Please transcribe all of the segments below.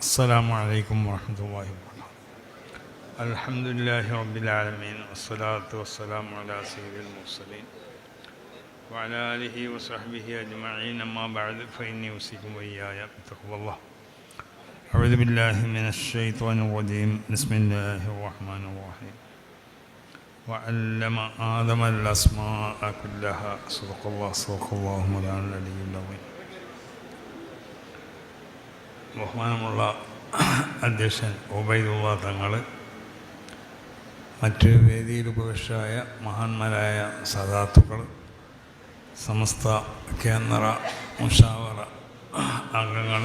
السلام عليكم ورحمة الله وبركاته. الحمد لله رب العالمين والصلاة والسلام على سيد المرسلين. وعلى آله وصحبه أجمعين أما بعد فإني أوصيكم وإياي بتقوى الله. أعوذ بالله من الشيطان الرجيم. بسم الله الرحمن الرحيم. وعلم آدم الأسماء كلها صدق الله صدق الله مولانا العلي العظيم. ബഹുമാനമുള്ള അധ്യക്ഷൻ ഉബൈദുള്ള തങ്ങൾ മറ്റ് വേദിയിൽ ഉപവിഷ്ടരായ മഹാന്മാരായ സദാത്തുക്കൾ സമസ്ത കേന്ദ്ര മുഷാവറ അംഗങ്ങൾ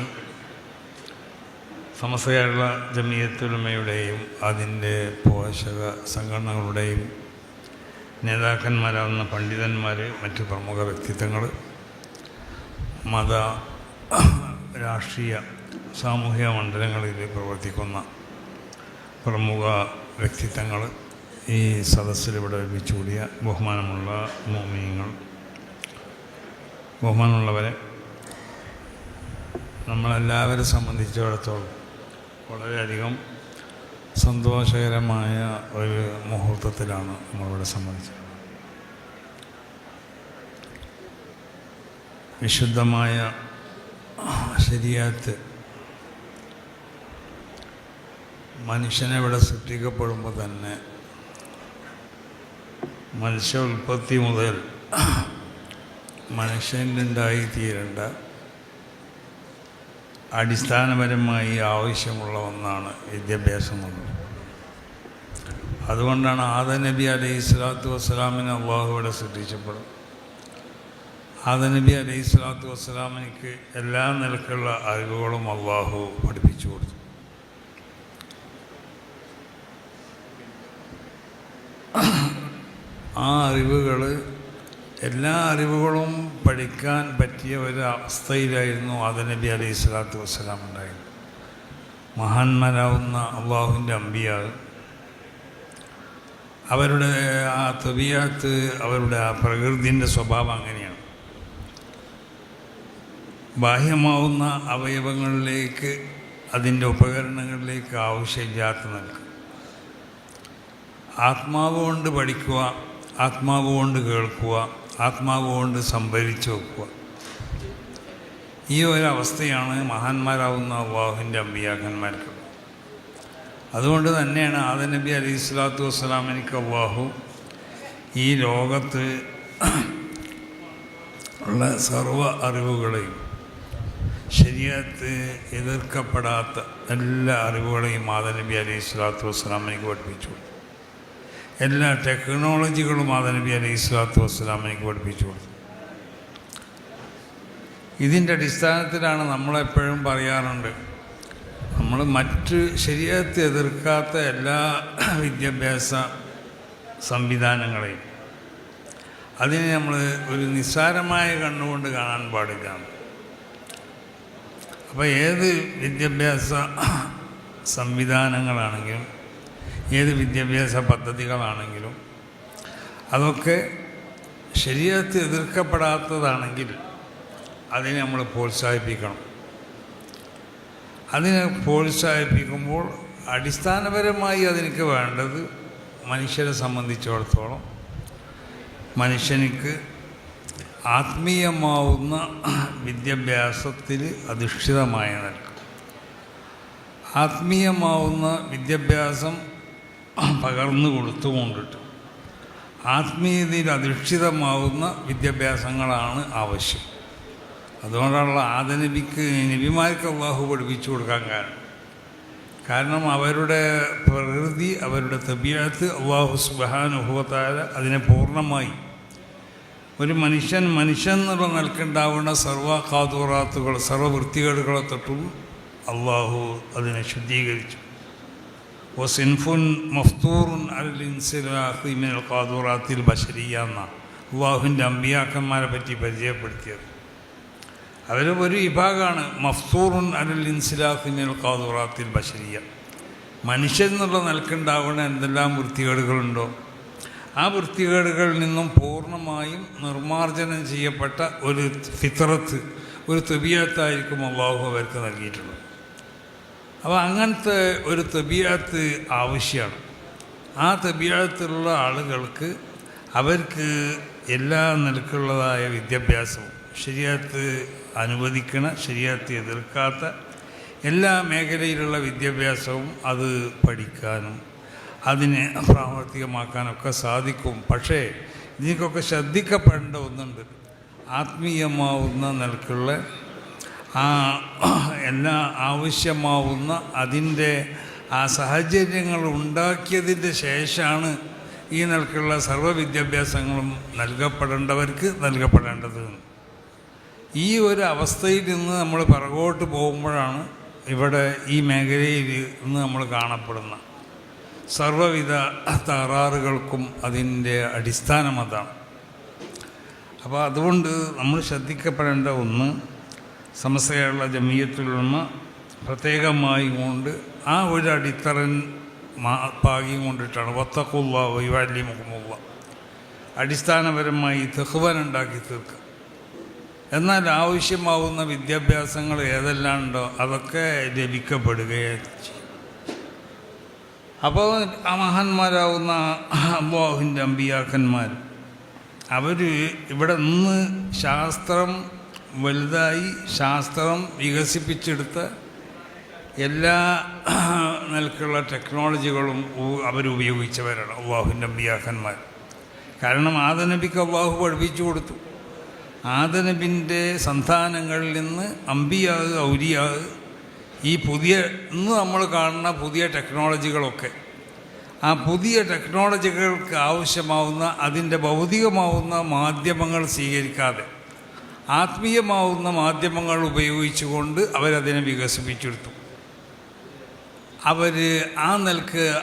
സമസ്ത കേരള ജമീയത്തുലമയുടെയും അതിന്റെ പോഷക സംഘടനകളുടെയും നേതാക്കന്മാരാവുന്ന പണ്ഡിതന്മാർ മറ്റ് പ്രമുഖ വ്യക്തിത്വങ്ങൾ മത രാഷ്ട്രീയ സാമൂഹിക മണ്ഡലങ്ങളിൽ പ്രവർത്തിക്കുന്ന പ്രമുഖ വ്യക്തിത്വങ്ങൾ ഈ സദസ്സിലിവിടെ ഒരുമിച്ചുകൂടിയ ബഹുമാനമുള്ള മോമിയങ്ങൾ ബഹുമാനമുള്ളവരെ നമ്മളെല്ലാവരെ സംബന്ധിച്ചിടത്തോളം വളരെയധികം സന്തോഷകരമായ ഒരു മുഹൂർത്തത്തിലാണ് നമ്മളിവിടെ സംബന്ധിച്ചത് വിശുദ്ധമായ ശരിയാത്ത് മനുഷ്യനെ ഇവിടെ സൃഷ്ടിക്കപ്പെടുമ്പോൾ തന്നെ മനുഷ്യ ഉൽപ്പത്തി മുതൽ മനുഷ്യനുണ്ടായിത്തീരേണ്ട അടിസ്ഥാനപരമായി ആവശ്യമുള്ള ഒന്നാണ് വിദ്യാഭ്യാസം എന്നുള്ളത് അതുകൊണ്ടാണ് ആദ നബി അലൈഹി സ്വലാത്തു വസ്സലാമിനെ അള്ളാഹു ഇവിടെ ആദ നബി അലൈഹി സ്വലാത്തു വസ്സലാമിനിക്ക് എല്ലാ നിലക്കുള്ള അറിവുകളും അള്ളാഹു പഠിപ്പിച്ചു കൊടുത്തു. ആ അറിവുകൾ എല്ലാ അറിവുകളും പഠിക്കാൻ പറ്റിയ ഒരു അവസ്ഥയിലായിരുന്നു ആദനബി അലൈഹി സ്വലാത്തു വസ്സലാം ഉണ്ടായത്. മഹാന്മാരാവുന്ന അള്ളാഹുവിന്റെ അമ്പിയാൾ അവരുടെ ആ തബിയാത്ത് അവരുടെ ആ പ്രകൃതിന്റെ സ്വഭാവം അങ്ങനെയാണ്. ബാഹ്യമാവുന്ന അവയവങ്ങളിലേക്ക് അതിന്റെ ഉപകരണങ്ങളിലേക്ക് ആവശ്യമില്ലാത്ത നിൽക്കും. ആത്മാവ് കൊണ്ട് പഠിക്കുക ആത്മാവ് കൊണ്ട് കേൾക്കുക ആത്മാവ് കൊണ്ട് സംഭരിച്ചു വെക്കുക. ഈ ഒരവസ്ഥയാണ് മഹാന്മാരാവുന്ന അള്ളാഹുവിന്റെ അമ്പിയാക്കന്മാർക്ക്. അതുകൊണ്ട് തന്നെയാണ് ആദനബി അലൈഹി സ്വലാത്തു വസ്സലാമിനിക്ക് അള്ളാഹു ഈ ലോകത്ത് ഉള്ള സർവ അറിവുകളെയും ശരിയത്ത് എതിർക്കപ്പെടാത്ത എല്ലാ അറിവുകളെയും മാതനബി അലൈഹി സ്വലാത്തു വസ്സലാമിനിക്ക് പഠിപ്പിച്ചു എല്ലാ ടെക്നോളജികളും നബി അലൈഹി സ്വലാത്തു വസ്സലാം എനിക്ക് പഠിപ്പിച്ചു കൊടുത്തു. ഇതിന്റെ അടിസ്ഥാനത്തിലാണ് നമ്മളെപ്പോഴും പറയാറുണ്ട് നമ്മൾ മറ്റ് ശരിയത്ത് എതിർക്കാത്ത എല്ലാ വിദ്യാഭ്യാസ സംവിധാനങ്ങളെയും. അതിനെ നമ്മൾ ഒരു നിസ്സാരമായ കണ്ണുകൊണ്ട് കാണാൻ പാടില്ല. അപ്പോൾ ഏത് വിദ്യാഭ്യാസ സംവിധാനങ്ങളാണെങ്കിലും ഏത് വിദ്യാഭ്യാസ പദ്ധതികളാണെങ്കിലും അതൊക്കെ ശരീരത്തിൽ എതിർക്കപ്പെടാത്തതാണെങ്കിൽ അതിനെ നമ്മൾ പ്രോത്സാഹിപ്പിക്കണം. അതിനെ പ്രോത്സാഹിപ്പിക്കുമ്പോൾ അടിസ്ഥാനപരമായി അതിനൊക്കെ വേണ്ടത് മനുഷ്യരെ സംബന്ധിച്ചിടത്തോളം മനുഷ്യനിക്ക് ആത്മീയമാവുന്ന വിദ്യാഭ്യാസത്തിൽ അധിഷ്ഠിതമായ നൽകും ആത്മീയമാവുന്ന വിദ്യാഭ്യാസം പകർന്നു കൊടുത്തുകൊണ്ടിട്ട്. ആത്മീയതയിൽ അധിഷ്ഠിതമാവുന്ന വിദ്യാഭ്യാസങ്ങളാണ് ആവശ്യം. അതുകൊണ്ടുള്ള ആദനബിക്ക് നബിമാർക്ക് അള്ളാഹു പഠിപ്പിച്ചു കൊടുക്കാൻ കാരണം. കാരണം അവരുടെ പ്രകൃതി അവരുടെ തബിയത്ത് അള്ളാഹു സുബാനുഭവത്താല അതിനെ പൂർണമായി. ഒരു മനുഷ്യൻ മനുഷ്യൻ എന്നുള്ള നിലക്കുണ്ടാവുന്ന സർവ കാതൂറാത്തുകൾ സർവവൃത്തികേടുകളെ തൊട്ടും അള്ളാഹു അതിനെ ശുദ്ധീകരിച്ചു. ഓ സിൻഫുൻ മഫ്തൂറുൻ അൽ ഇൻസിലാഹിമിനൽ കാതൂറാത്തിൽ ബഷരിയ എന്ന അള്ളാഹുവിന്റെ അമ്പിയാക്കന്മാരെ പറ്റി പരിചയപ്പെടുത്തിയത്. അതിൽ ഒരു വിഭാഗമാണ് മഫ്തൂറുൻ അൽ ഇൻസിലാഹിമിനൽ കാതൂറാത്തിൽ ബഷരിയ. മനുഷ്യൻ എന്നുള്ള നിലക്കുണ്ടാവുന്ന എന്തെല്ലാം വൃത്തികേടുകളുണ്ടോ? ആ വൃത്തികേടുകളിൽ നിന്നും പൂർണമായും നിർമാർജനം ചെയ്യപ്പെട്ട ഒരു ഫിത്രത്ത് ഒരു തുബിയത്തായിരിക്കും അള്ളാഹു അവർക്ക് നൽകിയിട്ടുള്ളത്. അപ്പോൾ അങ്ങനത്തെ ഒരു തബിയാത്ത് ആവശ്യമാണ്. ആ തബിയത്തുള്ള ആളുകൾക്ക് അവർക്ക് എല്ലാ നിലക്കുള്ളതായ വിദ്യാഭ്യാസവും ശരിയാത്ത് അനുവദിക്കണ ശരിയാത്ത് എതിർക്കാത്ത എല്ലാ മേഖലയിലുള്ള വിദ്യാഭ്യാസവും അത് പഠിക്കാനും അതിനെ പ്രാവർത്തികമാക്കാനൊക്കെ സാധിക്കും. പക്ഷേ ഇതിനൊക്കെ ശ്രദ്ധിക്കപ്പെടേണ്ട ഒന്നുണ്ട്. ആത്മീയമാവുന്ന നിലക്കുള്ള ആ എല്ലാ ആവശ്യമാവുന്ന അതിന്റെ ആ സാഹചര്യങ്ങൾ ഉണ്ടാക്കിയതിന്റെ ശേഷമാണ് ഈ നിലക്കുള്ള സർവ വിദ്യാഭ്യാസങ്ങളും നൽകപ്പെടേണ്ടവർക്ക് നൽകപ്പെടേണ്ടത്. ഈ ഒരു അവസ്ഥയിൽ നിന്ന് നമ്മൾ പിറകോട്ട് പോകുമ്പോഴാണ് ഇവിടെ ഈ മേഖലയിൽ ഇന്ന് നമ്മൾ കാണപ്പെടുന്ന സർവവിധ തകരാറുകൾക്കും അതിന്റെ അടിസ്ഥാനം അതാണ്. അപ്പോൾ അതുകൊണ്ട് നമ്മൾ ശ്രദ്ധിക്കപ്പെടേണ്ട ഒന്ന് സമസ്തയുള്ള ജമീയത്തിലുള്ള പ്രത്യേകമായി കൊണ്ട് ആ ഒരു അടിത്തറൻ ഭാഗ്യം കൊണ്ടിട്ടാണ്. വത്തക്കുള്ള വൈവാല്യ മുഖമുള്ള അടിസ്ഥാനപരമായി തെഹ്വനുണ്ടാക്കി തീർക്കുക. എന്നാൽ ആവശ്യമാവുന്ന വിദ്യാഭ്യാസങ്ങൾ ഏതെല്ലാം ഉണ്ടോ അതൊക്കെ ലഭിക്കപ്പെടുകയാണ് അപ്പോൾ ആ മഹാന്മാരാവുന്ന അള്ളാഹുവിന്റെ അമ്പിയാക്കന്മാർ അവർ ഇവിടെ നിന്ന് ശാസ്ത്രം വലുതായി ശാസ്ത്രം വികസിപ്പിച്ചെടുത്ത് എല്ലാ നിലക്കുള്ള ടെക്നോളജികളും അവരുപയോഗിച്ചവരാണ് അള്ളാഹുവിന്റെ അമ്പിയാക്കന്മാർ. കാരണം ആദനബിക്ക് അള്ളാഹു പഠിപ്പിച്ചു കൊടുത്തു. ആദനബിന്റെ സന്താനങ്ങളിൽ നിന്ന് അമ്പിയാവ് ഔരിയാവ് ഈ പുതിയ ഇന്ന് നമ്മൾ കാണുന്ന പുതിയ ടെക്നോളജികളൊക്കെ ആ പുതിയ ടെക്നോളജികൾക്ക് ആവശ്യമാവുന്ന അതിന്റെ ഭൗതികമാവുന്ന മാധ്യമങ്ങൾ സ്വീകരിക്കാതെ ആത്മീയമാവുന്ന മാധ്യമങ്ങൾ ഉപയോഗിച്ചുകൊണ്ട് അവരതിനെ വികസിപ്പിച്ചെടുത്തു. അവർ ആ നിലയ്ക്ക്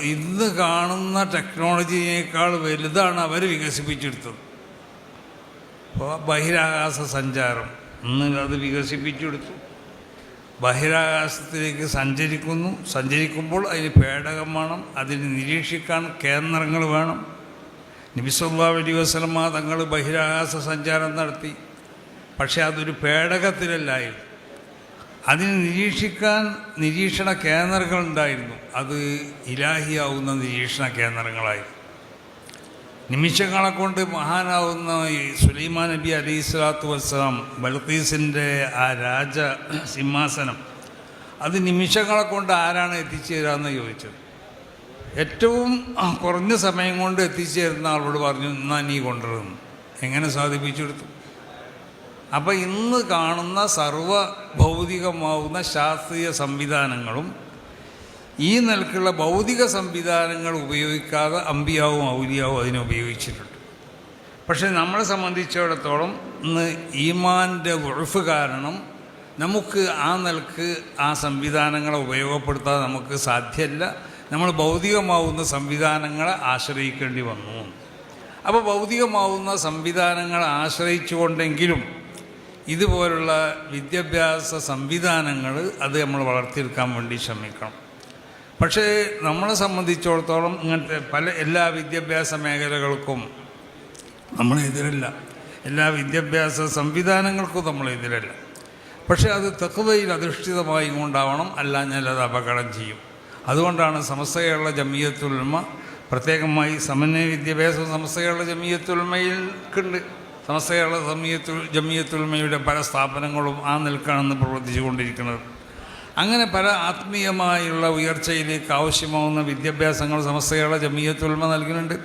ഇന്ന് കാണുന്ന ടെക്നോളജിയേക്കാൾ വലുതാണ് അവർ വികസിപ്പിച്ചെടുത്തത്. അപ്പോൾ ബഹിരാകാശ സഞ്ചാരം ഇന്ന് അത് വികസിപ്പിച്ചെടുത്തു. ബഹിരാകാശത്തിലേക്ക് സഞ്ചരിക്കുന്നു. സഞ്ചരിക്കുമ്പോൾ അതിന് പേടകം വേണം അതിന് നിരീക്ഷിക്കാൻ കേന്ദ്രങ്ങൾ വേണം. നബിസുല്ലാ അലി വസ്ലമ തങ്ങൾ ബഹിരാകാശ സഞ്ചാരം നടത്തി. പക്ഷേ അതൊരു പേടകത്തിലല്ലായിരുന്നു. അതിന് നിരീക്ഷിക്കാൻ നിരീക്ഷണ കേന്ദ്രങ്ങളുണ്ടായിരുന്നു. അത് ഇലാഹിയാവുന്ന നിരീക്ഷണ കേന്ദ്രങ്ങളായിരുന്നു. നിമിഷങ്ങളെ കൊണ്ട് മഹാനാവുന്ന ഈ സുലൈമാൻ നബി അലി സ്വലാത്തു വസ്സലാം ബൽക്കീസിന്റെ ആ രാജ സിംഹാസനം അത് നിമിഷങ്ങളെ കൊണ്ട് ആരാണ് എത്തിച്ചേരാമെന്ന് ചോദിച്ചത്. ഏറ്റവും കുറഞ്ഞ സമയം കൊണ്ട് എത്തിച്ചേരുന്ന ആളോട് പറഞ്ഞു എന്നാ നീ കൊണ്ടുവരുന്നു എങ്ങനെ സാധിപ്പിച്ചെടുത്തു? അപ്പോൾ ഇന്ന് കാണുന്ന സർവ ഭൗതികമാവുന്ന ശാസ്ത്രീയ സംവിധാനങ്ങളും ഈ നിലക്കുള്ള ഭൗതിക സംവിധാനങ്ങൾ ഉപയോഗിക്കാതെ അമ്പിയാവും ഔലിയാവും അതിനെ ഉപയോഗിച്ചിട്ടുണ്ട്. പക്ഷേ നമ്മളെ സംബന്ധിച്ചിടത്തോളം ഇന്ന് ഈമാന്റെ ഉഴഫ് കാരണം നമുക്ക് ആ നിലയ്ക്ക് ആ സംവിധാനങ്ങളെ ഉപയോഗപ്പെടുത്താൻ നമുക്ക് സാധ്യമല്ല നമ്മൾ ഭൗതികമാവുന്ന സംവിധാനങ്ങളെ ആശ്രയിക്കേണ്ടി വന്നു. അപ്പോൾ ഭൗതികമാവുന്ന സംവിധാനങ്ങളെ ആശ്രയിച്ചുകൊണ്ടെങ്കിലും ഇതുപോലുള്ള വിദ്യാഭ്യാസ സംവിധാനങ്ങൾ അത് നമ്മൾ വളർത്തിയെടുക്കാൻ വേണ്ടി ശ്രമിക്കണം. പക്ഷേ നമ്മളെ സംബന്ധിച്ചിടത്തോളം ഇങ്ങനത്തെ പല എല്ലാ വിദ്യാഭ്യാസ മേഖലകൾക്കും നമ്മളെതിരല്ല എല്ലാ വിദ്യാഭ്യാസ സംവിധാനങ്ങൾക്കും നമ്മളെതിരല്ല പക്ഷേ അത് തെക്കുവയിൽ അധിഷ്ഠിതമായി കൊണ്ടാവണം അല്ലാഞ്ഞാൽ അത് അപകടം ചെയ്യും. അതുകൊണ്ടാണ് സമസ്തയുള്ള ജമീയത്തുൽമ പ്രത്യേകമായി സമന്വയ വിദ്യാഭ്യാസ സമസ്തയുള്ള ജമീയത്തുൽമയിൽക്കുണ്ട് സമസ്തയുള്ള സമീയത്തുൽ ജമീയത്തുൽമയുടെ പല സ്ഥാപനങ്ങളും ആ നിൽക്കാണെന്ന് പ്രവർത്തിച്ചു കൊണ്ടിരിക്കുന്നത് അങ്ങനെ പല ആത്മീയമായുള്ള ഉയർച്ചയിലേക്ക് ആവശ്യമാവുന്ന വിദ്യാഭ്യാസങ്ങൾ സമസ്തയുള്ള ജമീയത്തുൽമ നൽകുന്നുണ്ട്.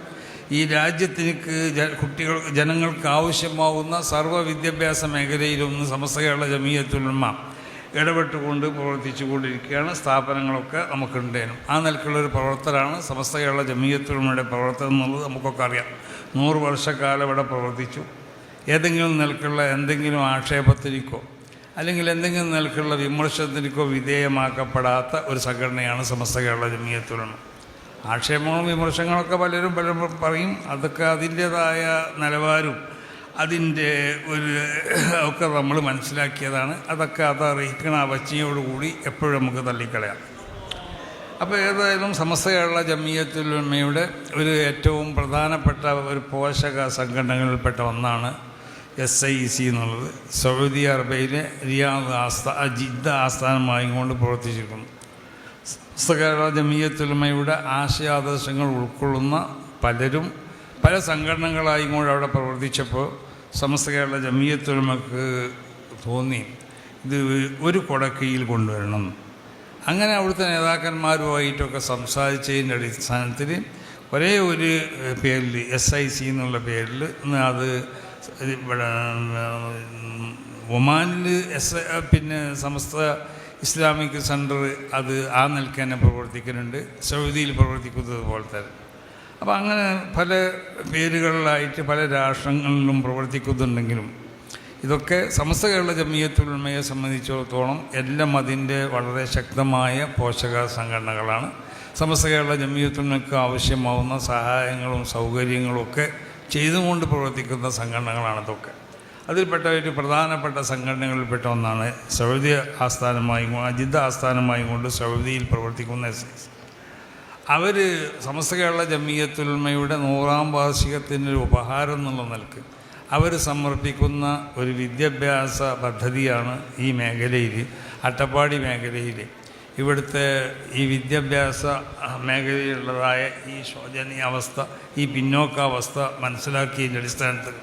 ഈ രാജ്യത്തിനക്ക് കുട്ടികൾ ജനങ്ങൾക്ക് ആവശ്യമാവുന്ന സർവ വിദ്യാഭ്യാസ മേഖലയിലൊന്ന് സമസ്തയുള്ള ജമീയത്തുൽമ ഇടപെട്ടുകൊണ്ട് പ്രവർത്തിച്ചു കൊണ്ടിരിക്കുകയാണ് സ്ഥാപനങ്ങളൊക്കെ നമുക്കുണ്ടേനും. ആ നിലക്കുള്ളൊരു പ്രവർത്തനമാണ് സമസ്തയുള്ള ജമീയത്തുകളുടെ പ്രവർത്തനം എന്നുള്ളത് നമുക്കൊക്കെ അറിയാം. നൂറ് വർഷക്കാലം ഇവിടെ പ്രവർത്തിച്ചു. ഏതെങ്കിലും നിലക്കുള്ള എന്തെങ്കിലും ആക്ഷേപത്തിലേക്കോ അല്ലെങ്കിൽ എന്തെങ്കിലും നിലക്കുള്ള വിമർശനത്തിനോ വിധേയമാക്കപ്പെടാത്ത ഒരു സംഘടനയാണ് സമസ്ത കേരള ജമീയത്തുലമ. ആക്ഷേപങ്ങളും വിമർശനങ്ങളൊക്കെ പലരും പലരും പറയും. അതൊക്കെ അതിന്റേതായ നിലവാരവും അതിന്റെ ഒരു ഒക്കെ നമ്മൾ മനസ്സിലാക്കിയതാണ്. അതൊക്കെ അത് അറിയിക്കണ അവജ്ഞയോടുകൂടി എപ്പോഴും നമുക്ക് തള്ളിക്കളയാം. അപ്പോൾ ഏതായാലും സമസ്ത കേരള ജമീയത്തുലമയുടെ ഒരു ഏറ്റവും പ്രധാനപ്പെട്ട ഒരു പോഷക സംഘടനകളിൽപ്പെട്ട ഒന്നാണ് എസ് ഐ സി എന്നുള്ളത്. സൗദി അറേബ്യയിലെ റിയാദ് ആസ്ഥാ ജിദ്ദ ആസ്ഥാനമായി കൊണ്ട് പ്രവർത്തിച്ചിരിക്കുന്നു. കേരള ജമീയത്തുലമ്മയുടെ ആശയാദർശങ്ങൾ ഉൾക്കൊള്ളുന്ന പലരും പല സംഘടനകളായി കൂടെ അവിടെ പ്രവർത്തിച്ചപ്പോൾ സമസ്ത കേരള ജമീയത്തുലമക്ക് തോന്നി ഇത് ഒരു കൊടക്കയിൽ കൊണ്ടുവരണം. അങ്ങനെ അവിടുത്തെ നേതാക്കന്മാരുമായിട്ടൊക്കെ സംസാരിച്ചതിന്റെ അടിസ്ഥാനത്തിൽ ഒരേ ഒരു പേരിൽ എസ് ഐ സി എന്നുള്ള പേരിൽ അത് ഇവിടെ ഒമാനിൽ എസ് പിന്നെ സമസ്ത ഇസ്ലാമിക് സെന്റർ അത് ആ തന്നെ പ്രവർത്തിക്കുന്നുണ്ട്. സൗദിയിൽ പ്രവർത്തിക്കുന്നത് പോലെ തന്നെ. അപ്പോൾ അങ്ങനെ പല പേരുകളിലായിട്ട് പല രാഷ്ട്രങ്ങളിലും പ്രവർത്തിക്കുന്നുണ്ടെങ്കിലും ഇതൊക്കെ സമസ്ത കേരള ജമീയത്തുൽമയെ സംബന്ധിച്ചിടത്തോളം എല്ലാം അതിന്റെ വളരെ ശക്തമായ പോഷക സംഘടനകളാണ് സമസ്ത കേരള ജമീയത്തുൽമയ്ക്ക് ആവശ്യമാവുന്ന സഹായങ്ങളും സൗകര്യങ്ങളും ഒക്കെ ചെയ്തുകൊണ്ട് പ്രവർത്തിക്കുന്ന സംഘടനകളാണ് ഇതൊക്കെ. അതിൽപ്പെട്ട ഒരു പ്രധാനപ്പെട്ട സംഘടനകളിൽപ്പെട്ട ഒന്നാണ് സൗദി ആസ്ഥാനമായും ജിദ്ദ ആസ്ഥാനമായി കൊണ്ട് സൗദിയിൽ പ്രവർത്തിക്കുന്ന എസ് അവർ സമസ്ത കേരള ജമീയത്തുൽമയുടെ നൂറാം വാർഷികത്തിന്റെ ഒരു ഉപഹാരം എന്നുള്ള നിലയ്ക്ക് അവർ സമർപ്പിക്കുന്ന ഒരു വിദ്യാഭ്യാസ പദ്ധതിയാണ് ഈ മേഖലയിൽ അട്ടപ്പാടി മേഖലയിൽ ഇവിടുത്തെ ഈ വിദ്യാഭ്യാസ മേഖലയിലുള്ളതായ ഈ ശോചനീയ അവസ്ഥ ഈ പിന്നോക്കാവസ്ഥ മനസ്സിലാക്കിയതിന്റെ അടിസ്ഥാനത്തിൽ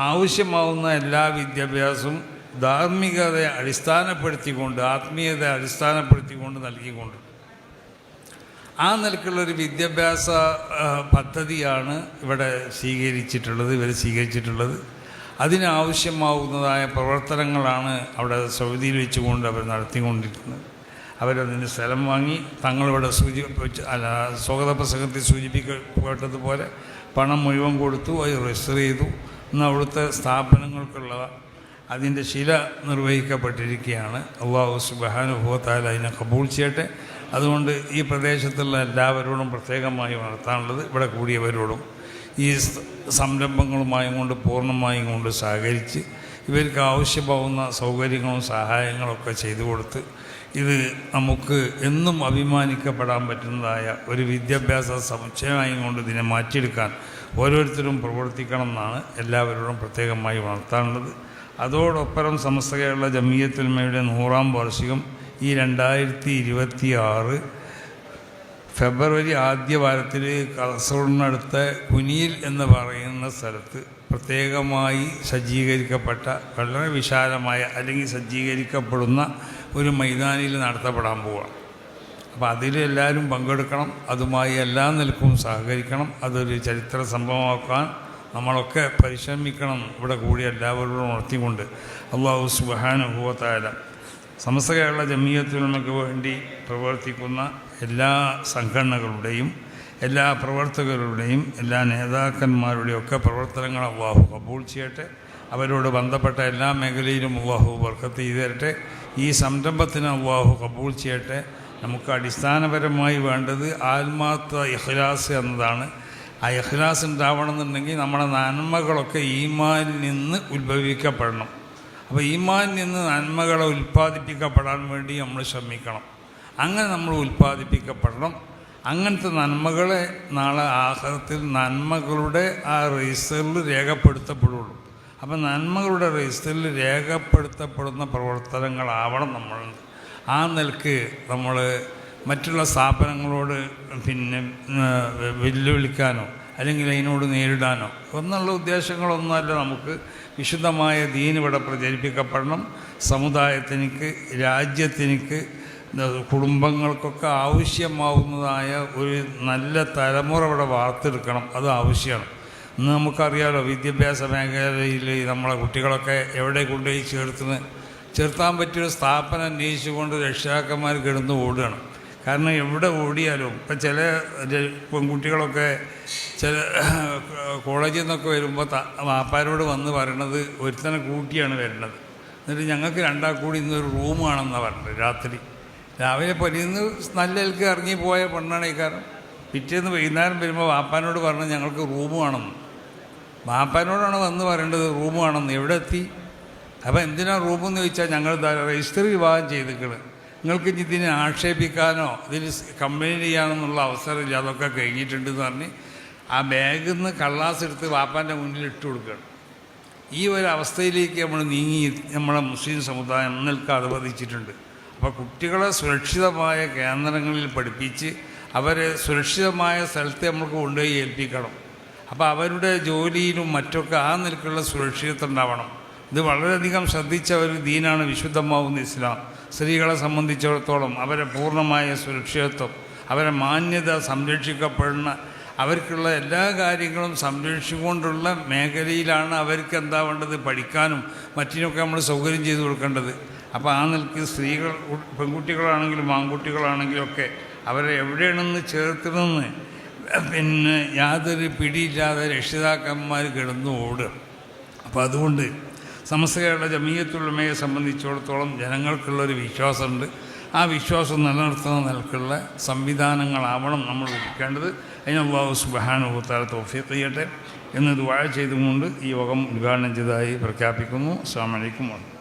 ആവശ്യമാവുന്ന എല്ലാ വിദ്യാഭ്യാസവും ധാർമ്മികതയെ അടിസ്ഥാനപ്പെടുത്തിക്കൊണ്ട് ആത്മീയതയെ അടിസ്ഥാനപ്പെടുത്തിക്കൊണ്ട് നൽകിക്കൊണ്ട് ആ നിലക്കുള്ളൊരു വിദ്യാഭ്യാസ പദ്ധതിയാണ് ഇവിടെ സ്വീകരിച്ചിട്ടുള്ളത് ഇവർ സ്വീകരിച്ചിട്ടുള്ളത്. അതിനാവശ്യമാവുന്നതായ പ്രവർത്തനങ്ങളാണ് അവിടെ സൗദിയിൽ വെച്ചുകൊണ്ട് അവർ നടത്തിക്കൊണ്ടിരിക്കുന്നത്. അവരതിന് സ്ഥലം വാങ്ങി തങ്ങളിവിടെ സൂചി അല്ല സ്വാഗത പ്രസംഗത്തിൽ സൂചിപ്പിക്കപ്പെട്ടതുപോലെ പണം മുഴുവൻ കൊടുത്തു അത് രജിസ്റ്റർ ചെയ്തു. ഇന്ന് അവിടുത്തെ സ്ഥാപനങ്ങൾക്കുള്ള അതിന്റെ ശില നിർവഹിക്കപ്പെട്ടിരിക്കുകയാണ്. അള്ളാഹു സുബാനുഭവത്താൽ അതിനെ കബൂൾ ചെയ്യട്ടെ. അതുകൊണ്ട് ഈ പ്രദേശത്തുള്ള എല്ലാവരോടും പ്രത്യേകമായി വളർത്താനുള്ളത് ഇവിടെ കൂടിയവരോടും ഈ സംരംഭങ്ങളുമായും കൊണ്ട് പൂർണമായും കൊണ്ട് സഹകരിച്ച് ഇവർക്ക് ആവശ്യമാവുന്ന സൗകര്യങ്ങളും സഹായങ്ങളൊക്കെ ചെയ്തു കൊടുത്ത് ഇത് നമുക്ക് എന്നും അഭിമാനിക്കപ്പെടാൻ പറ്റുന്നതായ ഒരു വിദ്യാഭ്യാസ സമുച്ചയമായും കൊണ്ട് ഇതിനെ മാറ്റിയെടുക്കാൻ ഓരോരുത്തരും പ്രവർത്തിക്കണം എന്നാണ് എല്ലാവരോടും പ്രത്യേകമായി വളർത്താനുള്ളത്. അതോടൊപ്പം സമസ്ത കേരള ജമീയത്തുൽമയുടെ നൂറാം വാർഷികം ഈ രണ്ടായിരത്തി ഇരുപത്തി ആറ് ഫെബ്രുവരി ആദ്യ വാരത്തിൽ കാസർഗോഡിനടുത്ത കുനിയിൽ എന്ന് പറയുന്ന സ്ഥലത്ത് പ്രത്യേകമായി സജ്ജീകരിക്കപ്പെട്ട വളരെ വിശാലമായ അല്ലെങ്കിൽ സജ്ജീകരിക്കപ്പെടുന്ന ഒരു മൈതാനിയിൽ നടത്തപ്പെടാൻ പോവുകയാണ് അപ്പോൾ അതിൽ എല്ലാവരും പങ്കെടുക്കണം അതുമായി എല്ലാ നിലക്കും സഹകരിക്കണം അതൊരു ചരിത്ര സംഭവമാക്കാൻ നമ്മളൊക്കെ പരിശ്രമിക്കണം ഇവിടെ കൂടി എല്ലാവരോടും ഉണർത്തിക്കൊണ്ട്. അള്ളാഹു സുബാനുഭവത്തായാലും സമസ്ത കേരള ജമീയത്തുലമയ്ക്ക് വേണ്ടി പ്രവർത്തിക്കുന്ന എല്ലാ സംഘടനകളുടെയും എല്ലാ പ്രവർത്തകരുടെയും എല്ലാ നേതാക്കന്മാരുടെയും ഒക്കെ പ്രവർത്തനങ്ങൾ അള്ളാഹു കബൂൾ ചെയ്യട്ടെ. അവരോട് ബന്ധപ്പെട്ട എല്ലാ മേഖലയിലും അള്ളാഹു വർക്കത്ത് ചെയ്തു തരട്ടെ. ഈ സംരംഭത്തിന് അള്ളാഹു കബൂൾ ചെയ്യട്ടെ. നമുക്ക് അടിസ്ഥാനപരമായി വേണ്ടത് ആത്മാർത്ഥ ഇഹ്ലാസ് എന്നതാണ്. ആ ഇഖ്ലാസ് ഉണ്ടാവണമെന്നുണ്ടെങ്കിൽ നമ്മുടെ നന്മകളൊക്കെ ഈമാനിൽ നിന്ന് ഉത്ഭവിക്കപ്പെടണം. അപ്പോൾ ഈമാനിൽ നിന്ന് നന്മകളെ ഉൽപ്പാദിപ്പിക്കപ്പെടാൻ വേണ്ടി നമ്മൾ ശ്രമിക്കണം. അങ്ങനെ നമ്മൾ ഉൽപ്പാദിപ്പിക്കപ്പെടണം. അങ്ങനത്തെ നന്മകളെ നാളെ ആഹാരത്തിൽ നന്മകളുടെ ആ രജിസ്റ്ററിൽ രേഖപ്പെടുത്തപ്പെടുള്ളൂ. അപ്പം നന്മകളുടെ രജിസ്റ്ററിൽ രേഖപ്പെടുത്തപ്പെടുന്ന പ്രവർത്തനങ്ങളാവണം നമ്മൾ. ആ നിലയ്ക്ക് നമ്മൾ മറ്റുള്ള സ്ഥാപനങ്ങളോട് പിന്നെ വെല്ലുവിളിക്കാനോ അല്ലെങ്കിൽ അതിനോട് നേരിടാനോ എന്നുള്ള ഉദ്ദേശങ്ങളൊന്നുമല്ല നമുക്ക് വിശുദ്ധമായ ദീൻ ഇവിടെ പ്രചരിപ്പിക്കപ്പെടണം. സമുദായത്തിനിക്ക് രാജ്യത്തിനിക്ക് കുടുംബങ്ങൾക്കൊക്കെ ആവശ്യമാവുന്നതായ ഒരു നല്ല തലമുറ ഇവിടെ വാർത്തെടുക്കണം. അത് ആവശ്യമാണ്. ഇന്ന് നമുക്കറിയാലോ വിദ്യാഭ്യാസ മേഖലയിൽ നമ്മളെ കുട്ടികളൊക്കെ എവിടെ കൊണ്ടുപോയി ചേർത്തുന്നത് ചേർത്താൻ പറ്റിയൊരു സ്ഥാപനം അന്വേഷിച്ചുകൊണ്ട് രക്ഷിതാക്കന്മാർ കിടന്ന് ഓടുകയാണ്. കാരണം എവിടെ ഓടിയാലും ഇപ്പം ചില പെൺകുട്ടികളൊക്കെ ചില കോളേജിൽ നിന്നൊക്കെ വരുമ്പോൾ വാപ്പാരോട് വന്ന് പറയണത് ഒരുത്തനെ കൂട്ടിയാണ് വരേണ്ടത്. എന്നിട്ട് ഞങ്ങൾക്ക് രണ്ടാൾ കൂടി ഇന്നൊരു റൂമാണെന്നാണ് പറഞ്ഞത് രാത്രി. രാവിലെ പൊരിന്ന് നല്ലൽക്ക് ഇറങ്ങി പോയ പെണ്ണാണ് ഈ കാരണം. പിറ്റേന്ന് വൈകുന്നേരം വരുമ്പോൾ വാപ്പാനോട് പറഞ്ഞ് ഞങ്ങൾക്ക് റൂം വേണമെന്ന് വാപ്പാനോടാണ് വന്ന് പറയേണ്ടത് റൂം വേണമെന്ന് എവിടെ എത്തി? അപ്പോൾ എന്തിനാണ് റൂമെന്ന് ചോദിച്ചാൽ ഞങ്ങൾ രജിസ്റ്റർ വിവാഹം ചെയ്തിരിക്കുന്നത് നിങ്ങൾക്ക് ഇതിനെ ആക്ഷേപിക്കാനോ ഇതിന് കംപ്ലൈന്റ് ചെയ്യാനൊന്നുള്ള അവസരമില്ല. അതൊക്കെ കഴിഞ്ഞിട്ടുണ്ടെന്ന് പറഞ്ഞ് ആ ബാഗിൽ നിന്ന് കള്ളാസ് എടുത്ത് വാപ്പാന്റെ മുന്നിൽ ഇട്ട് കൊടുക്കുകയാണ്. ഈ ഒരു അവസ്ഥയിലേക്ക് നമ്മൾ നീങ്ങി നമ്മുടെ മുസ്ലിം സമുദായം ഇന്നൽക്ക് അനുവദിച്ചിട്ടുണ്ട്. അപ്പോൾ കുട്ടികളെ സുരക്ഷിതമായ കേന്ദ്രങ്ങളിൽ പഠിപ്പിച്ച് അവരെ സുരക്ഷിതമായ സ്ഥലത്ത് നമ്മൾക്ക് കൊണ്ടുപോയി ഏൽപ്പിക്കണം. അപ്പോൾ അവരുടെ ജോലിയിലും മറ്റൊക്കെ ആ നിലക്കുള്ള സുരക്ഷിതത്വം ഉണ്ടാവണം. ഇത് വളരെയധികം ശ്രദ്ധിച്ച ഒരു ദീനാണ് വിശുദ്ധമാവുന്ന ഇസ്ലാം. സ്ത്രീകളെ സംബന്ധിച്ചിടത്തോളം അവരെ പൂർണമായ സുരക്ഷിതത്വം അവരെ മാന്യത സംരക്ഷിക്കപ്പെടുന്ന അവർക്കുള്ള എല്ലാ കാര്യങ്ങളും സംരക്ഷിച്ചുകൊണ്ടുള്ള മേഖലയിലാണ് അവർക്ക് എന്താ വേണ്ടത്? പഠിക്കാനും മറ്റിനൊക്കെ നമ്മൾ സൗകര്യം ചെയ്തു കൊടുക്കേണ്ടത്. അപ്പോൾ ആ നിലയ്ക്ക് സ്ത്രീകൾ പെൺകുട്ടികളാണെങ്കിലും ആൺകുട്ടികളാണെങ്കിലും ഒക്കെ അവരെ എവിടെയാണെന്ന് ചേർത്തിരുന്ന് പിന്നെ യാതൊരു പിടിയില്ലാതെ രക്ഷിതാക്കന്മാർ കിടന്നു ഓടുക അപ്പോൾ അതുകൊണ്ട് സമസ്തകളുടെ ജമീയത്തുള്ളമയെ സംബന്ധിച്ചിടത്തോളം ജനങ്ങൾക്കുള്ളൊരു വിശ്വാസമുണ്ട്. ആ വിശ്വാസം നിലനിർത്തുന്ന നിലക്കുള്ള സംവിധാനങ്ങളാവണം നമ്മൾ ഒരുക്കേണ്ടത്. അതിന് അള്ളാഹു സുബാനുഭൂത്താല തോഫിയത്ത് ചെയ്യട്ടെ. എന്ന് ദുവാഴ ചെയ്തുകൊണ്ട് ഈ യോഗം ഉദ്ഘാടനം ചെയ്തതായി പ്രഖ്യാപിക്കുന്നു. അസ്സാം വലൈക്കും